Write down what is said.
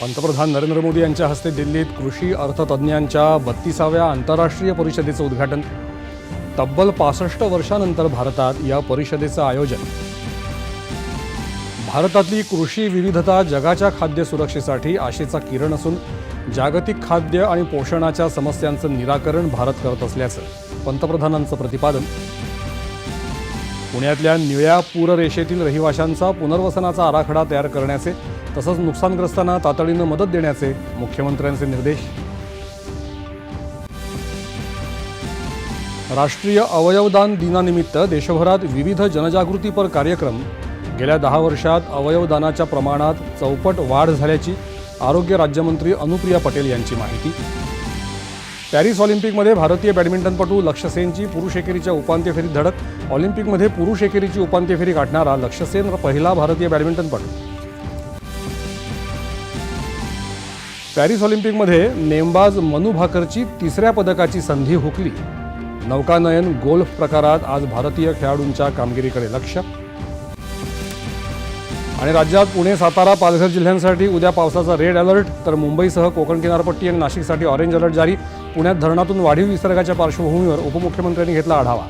पंतप्रधान नरेंद्र मोदी यांच्या हस्ते दिल्लीत कृषी अर्थतज्ज्ञांच्या बत्तीसाव्या आंतरराष्ट्रीय परिषदेचं उद्घाटन. तब्बल पासष्ट वर्षानंतर भारतात या परिषदेचं आयोजन. भारतातली कृषी विविधता जगाच्या खाद्य सुरक्षेसाठी आशेचा किरण असून जागतिक खाद्य आणि पोषणाच्या समस्यांचं निराकरण भारत करत असल्याचं पंतप्रधानांचं प्रतिपादन. पुण्यातल्या निळ्या पूररेषेतील रहिवाशांचा पुनर्वसनाचा आराखडा तयार करण्याचे तसंच नुकसानग्रस्तांना तातडीनं मदत देण्याचे मुख्यमंत्र्यांचे निर्देश. राष्ट्रीय अवयवदान दिनानिमित्त देशभरात विविध जनजागृतीपर कार्यक्रम. गेल्या दहा वर्षात अवयवदानाच्या प्रमाणात चौपट वाढ झाल्याची आरोग्य राज्यमंत्री अनुप्रिया पटेल यांची माहिती. पॅरिस ऑलिम्पिकमध्ये भारतीय बॅडमिंटनपटू लक्ष्य सेनची पुरुष एकेरीच्या उपांत्य फेरीत धडक. ऑलिम्पिकमध्ये पुरुष एकेरीची उपांत्य फेरी गाठणारा लक्ष्य सेन पहिला भारतीय बॅडमिंटनपटू. पॅरिस ऑलिम्पिकमध्ये नेमबाज मनु भाकरची तिसऱ्या पदकाची संधी हुकली. नौकानयन गोल्फ प्रकारात आज भारतीय खेळाडूंच्या कामगिरीकडे लक्ष. आणि राज्यात पुणे सातारा पालघर जिल्ह्यांसाठी उद्या पावसाचा रेड अलर्ट तर मुंबईसह कोकण किनारपट्टी आणि नाशिकसाठी ऑरेंज अलर्ट जारी. पुण्यात धरणातून वाढीव विसर्गाच्या पार्श्वभूमीवर उपमुख्यमंत्र्यांनी घेतला आढावा.